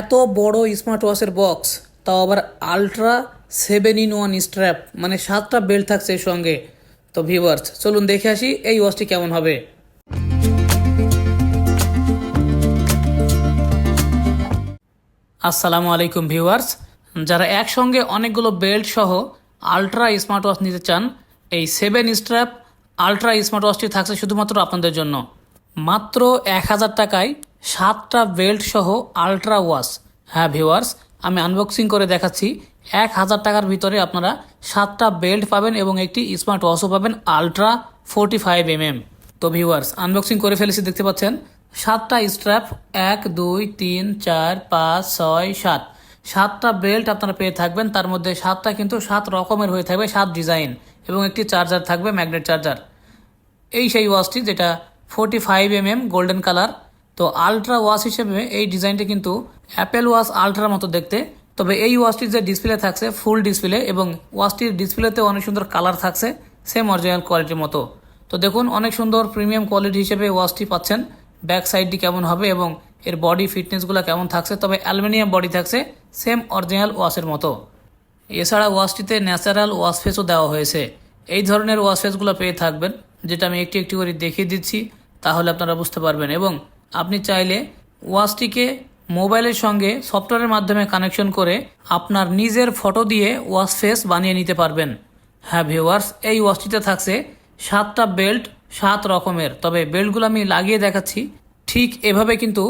এত বড় smart ওয়াচের box, তাও আবার ultra seven in one strap মানে সাতটা বেল্ট থাকছে এর সঙ্গে। তো ভিউয়ার্স, চলুন দেখে আসি এই ওয়াচটি কেমন হবে। আসসালামু আলাইকুম ভিউয়ার্স। যারা একসঙ্গে অনেকগুলো বেল্ট সহ আলট্রা স্মার্ট ওয়াচ নিতে চান, এই সেভেন স্ট্র্যাপ আলট্রা স্মার্ট ওয়াচটি থাকছে শুধুমাত্র আপনাদের জন্য। মাত্র এক হাজার টাকায় সাতটা বেল্ট সহ আলট্রা ওয়াচ হ্যাঁ ভিউয়ার্স, আমি আনবক্সিং করে দেখাচ্ছি। এক হাজার টাকার ভিতরে আপনারা সাতটা বেল্ট পাবেন এবং একটি স্মার্ট ওয়াচও পাবেন আলট্রা ফোরটি ফাইভ এমএম তো ভিউয়ার্স আনবক্সিং করে ফেলেছি, দেখতে পাচ্ছেন? সাতটা স্ট্র্যাপ এক, দুই, তিন, চার, পাঁচ, ছয়, সাত। সাতটা বেল্ট আপনারা পেয়ে থাকবেন। তার মধ্যে সাতটা কিন্তু সাত রকমের হয়ে থাকবে, সাত ডিজাইন এবং একটি চার্জার থাকবে ম্যাগনেট চার্জার এই সেই ওয়াচটি যেটা forty five M M golden colour তো আলট্রা ওয়াশ হিসেবে এই ডিজাইনটি কিন্তু অ্যাপেল ওয়াশ আলট্রার মতো দেখতে। তবে এই ওয়াচটির যে ডিসপ্লে থাকছে ফুল ডিসপ্লে এবং ওয়াচটির ডিসপ্লেতে অনেক সুন্দর কালার থাকছে সেম অরিজিনাল কোয়ালিটির মতো। তো দেখুন, অনেক সুন্দর প্রিমিয়াম কোয়ালিটি হিসেবে ওয়াচটি পাচ্ছেন। ব্যাক সাইডটি কেমন হবে এবং এর বডি ফিটনেসগুলো কেমন থাকছে? তবে অ্যালুমিনিয়াম বডি থাকছে সেম অরিজিনাল ওয়াশের মতো। এছাড়া ওয়াশটিতে ন্যাচারাল ওয়াশ ফেসও দেওয়া হয়েছে। এই ধরনের ওয়াশ ফেসগুলো পেয়ে থাকবেন, যেটা আমি একটি একটি করে দেখিয়ে দিচ্ছি, তাহলে আপনারা বুঝতে পারবেন। এবং আপনি চাইলে ওয়াচটিকে মোবাইলের সঙ্গে সফটওয়্যারের মাধ্যমে কানেকশন করে আপনার নিজের ফটো দিয়ে ওয়াশ ফেস বানিয়ে নিতে পারবেন। হ্যাঁ ভিউয়ার্স, এই ওয়াচটিতে থাকছে সাতটা বেল্ট, সাত রকমের। তবে বেল্টগুলো আমি লাগিয়ে দেখাচ্ছি। ঠিক এভাবে কিন্তু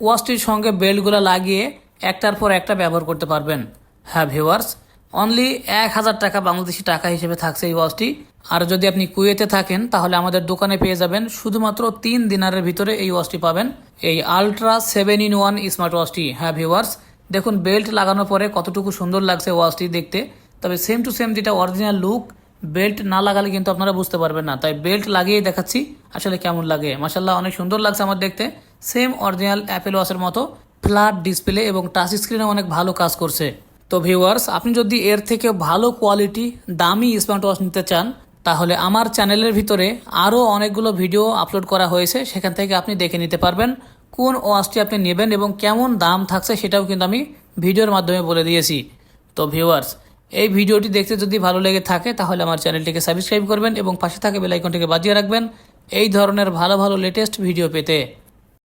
ওয়াচটির সঙ্গে বেল্টগুলো লাগিয়ে একটার পর একটা ব্যবহার করতে পারবেন। হ্যাঁ ভিউয়ার্স অনলি এক হাজার টাকা বাংলাদেশি টাকা হিসেবে থাকছে এই ওয়াচটি। আর যদি আপনি কুয়েতে থাকেন, তাহলে আমাদের দোকানে পেয়ে যাবেন শুধুমাত্র তিন দিনারের ভিতরে এই ওয়াচটি পাবেন। এই ultra seven in one smart ওয়াচটি। হ্যাঁ ভিউয়ার্স দেখুন বেল্ট লাগানোর পরে কতটুকু সুন্দর লাগছে ওয়াচটি দেখতে। তবে সেম টু সেম যেটা অরিজিনাল লুক বেল্ট না লাগালে কিন্তু আপনারা বুঝতে পারবেন না। তাই বেল্ট লাগিয়েই দেখাচ্ছি, আসলে কেমন লাগে। মাসাল্লাহ অনেক সুন্দর লাগছে আমার দেখতে। সেম অরিজিনাল অ্যাপেল ওয়াচের মতো ফ্ল্যাট ডিসপ্লে এবং টাচ স্ক্রিনে অনেক ভালো কাজ করছে। তো ভিউয়ার্স আপনি যদি এর থেকে ভালো কোয়ালিটি দামি স্মার্ট ওয়াচ নিতে চান, তাহলে আমার চ্যানেলের ভিতরে আরও অনেকগুলো ভিডিও আপলোড করা হয়েছে, সেখান থেকে আপনি দেখে নিতে পারবেন কোন ওয়াচটি আপনি নেবেন এবং কেমন দাম থাকছে সেটাও কিন্তু আমি ভিডিওর মাধ্যমে বলে দিয়েছি। তো ভিউয়ার্স এই ভিডিওটি দেখতে যদি ভালো লেগে থাকে, তাহলে আমার চ্যানেলটিকে সাবস্ক্রাইব করবেন এবং পাশে থাকা বেলাইকনটিকে বাজিয়ে রাখবেন। এই ধরনের ভালো ভালো লেটেস্ট ভিডিও পেতে।